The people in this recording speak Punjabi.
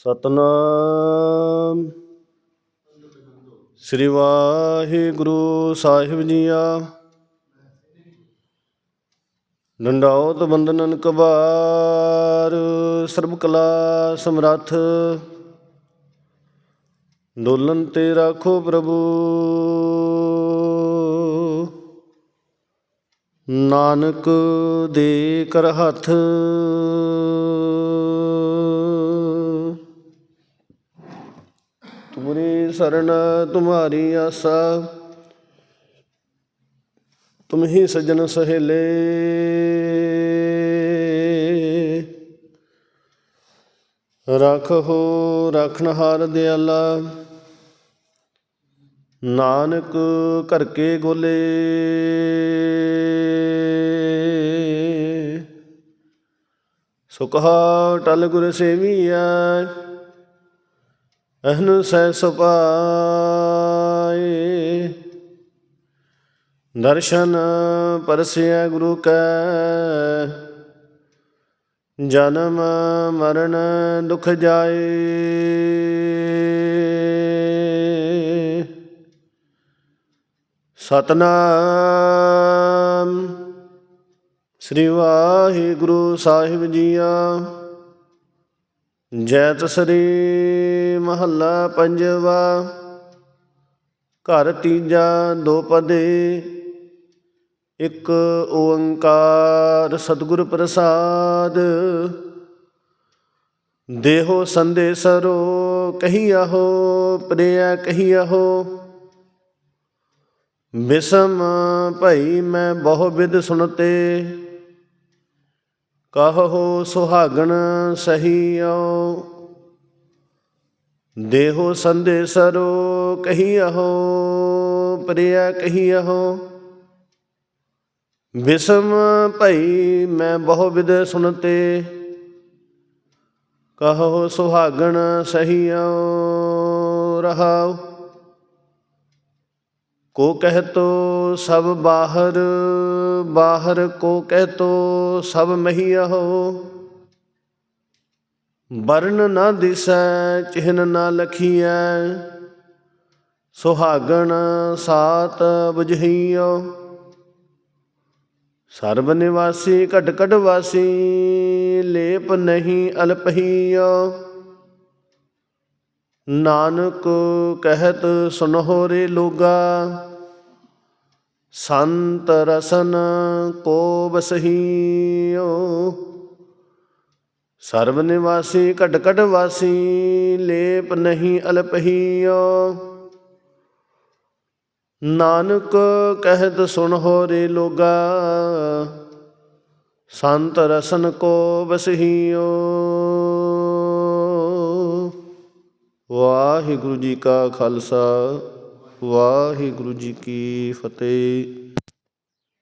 ਸਤਨਾਮ। ਸ੍ਰੀ ਵਾਹਿਗੁਰੂ ਸਾਹਿਬ ਜੀਆ। ਡੰਡਾਉਤ ਬੰਦਨਨ ਕਬਾਰ ਸਰਬ ਕਲਾ ਸਮਰੱਥ। ਡੋਲਨ ਤੇ ਰਾਖੋ ਪ੍ਰਭੂ। ਨਾਨਕ ਦੇ ਕਰ ਹੱਥ। ਤੁਮਰੀ ਸਰਣ ਤੁਮਾਰੀ ਆਸਾ। ਤੁਮ ਹੀ ਸਜਣ ਸਹੇਲੇ। ਰਖੋ ਰਖਨਹਾਰ ਦਿਆਲਾ। ਨਾਨਕ ਘਰ ਕੇ ਗੋਲੇ। ਸੁਖਾ ਟਲ ਗੁਰ ਸੇਵੀਐ। ਅਹਨ ਸੈ ਸੁਪਾਏ ਦਰਸ਼ਨ ਪਰਸਿਆ ਗੁਰੂ ਕੈ। ਜਨਮ ਮਰਨ ਦੁਖ ਜਾਏ। ਸਤਨਾਮ ਸ੍ਰੀ ਵਾਹਿਗੁਰੂ ਸਾਹਿਬ ਜੀਆ। ਜੈਤ ਸ੍ਰੀ ਮਹੱਲਾ ਪੰਜਵਾ। ਘਰ ਤੀਜਾ ਦੋ ਪਦੇ। ਇੱਕ ਓੰਕਾਰ ਸਤਿਗੁਰ ਪ੍ਰਸਾਦ। ਦੇਹੋ ਸੰਦੇਸਰੋ ਕਹੀਆਹੋ ਪ੍ਰਿਆ, ਕਹੀਆਹੋ। ਬਿਸਮ ਭਈ ਮੈਂ ਬਹੁ ਵਿਦ ਸੁਣਤੇ। ਕਹੋ ਸੁਹਾਗਣ ਸਹੀਓ ਦੇਹੋ ਕਹੀ ਕਹੀਆਹੋ ਪ੍ਰਿਆ ਕਹੀਆਹੋ ਵਿਸ਼ਮ ਭਈ ਮੈਂ ਬਹੁ ਵਿਦ ਸੁਨਤੇ, ਕਹੋ ਸੁਹਾਗਣ ਸਹੀਓ ਰਹਾਉ। ਕੋ ਕਹਿਤੋ ਸਭ ਬਾਹਰ ਬਾਹਰ ਕੋ ਕਹਿਤੋ ਸਭ ਮਹੀਆਹੋ ਵਰਨ ਨਾ ਦਿਸੈ, ਚਿਹਨ ਨਾ ਲਖੀਐ। ਸੁਹਾਗਣ ਸਾਤ ਬੁਝਈਓ ਸਰਬ ਨਿਵਾਸੀ ਘਟ ਘਟ ਵਾਸੀ, ਲੇਪ ਨਹੀਂ ਅਲਪਹੀਓ। ਨਾਨਕ ਕਹਿਤ ਸੁਨਹੁ ਰੇ ਲੋਗਾ। ਸੰਤ ਰਸਨ ਕੋ ਬਸਹੀਓ ਸਰਬ ਨਿਵਾਸੀ, ਘਟ ਘਟ ਵਾਸੀ, ਲੇਪ ਨਹੀਂ ਅਲਪਹੀਓ। ਨਾਨਕ ਕਹਿਤ ਹੋ ਰੇ ਲੋਗਾ, ਸੰਤ ਰਸਨ ਕੋ ਵਸਹੀਓ। ਵਾਹਿਗੁਰੂ ਜੀ ਕਾ ਖਾਲਸਾ, ਵਾਹਿਗੁਰੂ ਜੀ ਕੀ ਫਤਿਹ।